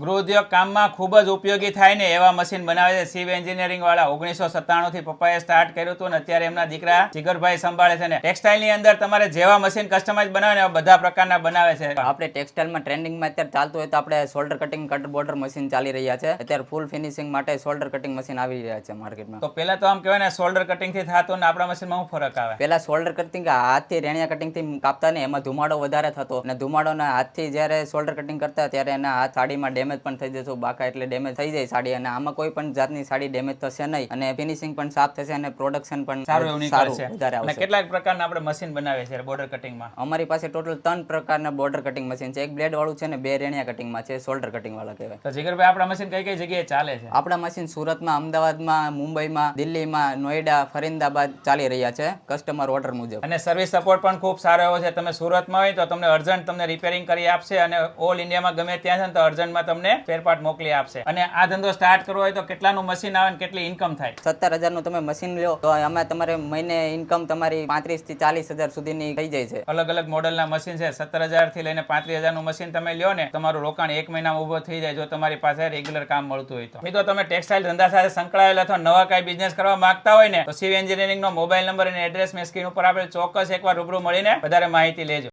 ગૃહ ઉદ્યોગ કામમાં ખૂબ જ ઉપયોગી થાય ને એવા મશીન બનાવે છે. સિવ એન્જિનિયરિંગ વાળા ઓગણીસો સત્તાણું થી પપ્પાએ સ્ટાર્ટ કર્યું હતું ને અત્યારે એમના દીકરા જીગરભાઈ સંભાળે છે ને ટેક્સટાઇલની અંદર તમારે જેવા મશીન કસ્ટમાઇઝ બનાવે ને બધા પ્રકારના બનાવે છે. આપણે ટેક્સટાઇલમાં ટ્રેન્ડિંગમાં અત્યારે ચાલતું હોય તો આપણે shoulder cutting cut border machine ચાલી રહ્યા છે. અત્યારે ફૂલ ફિનિશિંગ માટે શોલ્ડર કટિંગ મશીન આવી રહ્યા છે માર્કેટમાં તો પેલા તો આમ કહેવાય ને શોલ્ડર કટિંગથી થતું ને આપણા મશીનમાં શું ફરક આવે? પેલા શોલ્ડર કટિંગ હાથથી રેણિયા કટિંગથી કાપતા ને એમાં ધુમાડો વધારે થતો. અને ધુમાડોના હાથથી જ્યારે શોલ્ડર કટિંગ કરતા ત્યારે એના હાથ સાડીમાં ડેમેજ પણ થઈ જશે બાકા એટલે ડેમેજ થઈ જાય સાડી અને આમાં કોઈ પણ જાતની સાડી ડેમેજ થશે નહીં અને ફિનિશિંગ પણ સાફ થશે અને પ્રોડક્શન પણ સારું એવું નીકળશે. અને કેટલાક પ્રકારના આપણે મશીન બનાવે છે બોર્ડર કટિંગમાં અમારી પાસે ટોટલ ત્રણ પ્રકારના બોર્ડર કટિંગ મશીન છે. એક બ્લેડ વાળું છે ને બે રેણિયા કટિંગમાં છે શોલ્ડર કટિંગ વાળા કહેવાય. તો જીગરભાઈ આપણા મશીન કઈ કઈ જગ્યાએ ચાલે છે? આપણા મશીન સુરતમાં અમદાવાદમાં મુંબઈમાં દિલ્હીમાં નોઈડા ફરીદાબાદ ચાલી રહ્યા છે કસ્ટમર ઓર્ડર મુજબ. અને સર્વિસ સપોર્ટ પણ ખૂબ સારો એવો છે. તમે સુરતમાં હોય તો તમને અર્જન્ટ તમને રિપેરિંગ કરી આપશે અને ઓલ ઇન્ડિયામાં ગમે ત્યાં છે તો અર્જન્ટમાં તમને સ્પેરપાર્ટ મોકલી આપશે. અને આ ધંધો સ્ટાર્ટ કરવો હોય તો કેટલાનું મશીન આવે ને કેટલી ઇન્કમ થાય? સત્તર હજારનું તમે મશીન લો તો આમાં તમારે મહિને ઇન્કમ તમારી પાંત્રીસથી ચાલીસ હજાર સુધીની થઈ જાય છે. અલગ અલગ મોડલના મશીન છે. સત્તર હજારથી લઈને પાંત્રીસ હજારનું મશીન તમે લ્યો ને તમારું રોકાણ એક મહિનામાં ઊભો થઈ જાય જો તમારી પાસે રેગ્યુલર કામ મળતું હોય તો. મિત્રો તમે ટેક્સટાઇલ ધંધા સાથે સંકળાયેલા અથવા નવા કાંઈ બિઝનેસ કરવા માંગતા હોય ને તો એન્જિનિયરિંગ એન્જિનિયરિંગનો મોબાઈલ નંબર અને એડ્રેસ મેં સ્ક્રીન ઉપર આપેલ ચોક્કસ એકવાર રૂબરૂ મળીને વધારે માહિતી લેજો.